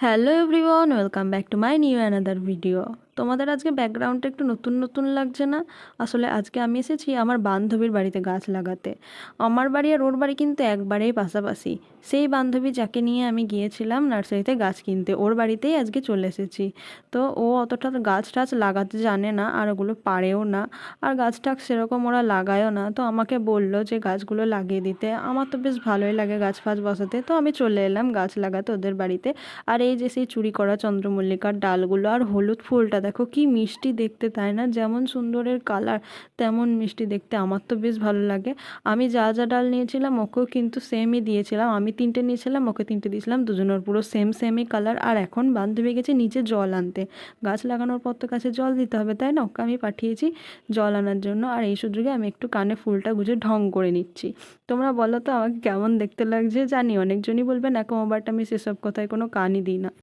hello everyone welcome back to my new another video তোমাদের আজকে ব্যাকগ্রাউন্ডটা একটু নতুন নতুন লাগছে না? আসলে আজকে আমি এসেছি আমার বান্ধবীর বাড়িতে গাছ লাগাতে। আমার বাড়ি আর ওর বাড়ি কিন্তু একবারেই পাশাপাশি। সেই বান্ধবী যাকে নিয়ে আমি গিয়েছিলাম নার্সারিতে গাছ কিনতে, ওর বাড়িতেই আজকে চলে এসেছি। তো ও অতটা গাছ টাছ লাগাতে জানে না আর ওগুলো পারেও না। আর গাছ টাছ সেরকম ওরা লাগায়ও না। তো আমাকে বলল যে গাছগুলো লাগিয়ে দিতে। আমার তো বেশ ভালোই লাগে গাছ ফাছ বসাতে। তো আমি চলে এলাম গাছ লাগাতে ওদের বাড়িতে। আর এই যে সেই চুরি করা চন্দ্রমল্লিকার ডালগুলো আর হলুদ ফুলটা দেখো কি মিষ্টি দেখতে, তাই না? যেমন সুন্দরের কালার তেমন মিষ্টি দেখতে। আমার তো বেশ ভালো লাগে। আমি যা যা ডাল নিয়েছিলাম, ওকেও কিন্তু সেমই দিয়েছিলাম। আমি তিনটে নিয়েছিলাম, ওকে তিনটে দিয়েছিলাম। দুজনের পুরো সেম সেমই কালার আর এখন বান্ধবী গেছে নিচে জল আনতে। গাছ লাগানোর পর তো কাছে জল দিতে হবে, তাই না? ওকে আমি পাঠিয়েছি জল আনার জন্য। আর এই সুযোগে আমি একটু কানে ফুলটা গুজে ঢং করে নিচ্ছি। তোমরা বলো তো, আমাকে কেমন দেখতে লাগছে? জানি, অনেকজনই বলবেন এখন মোবাইলটা আমি সেসব কথায় কোনো কানই দিই না।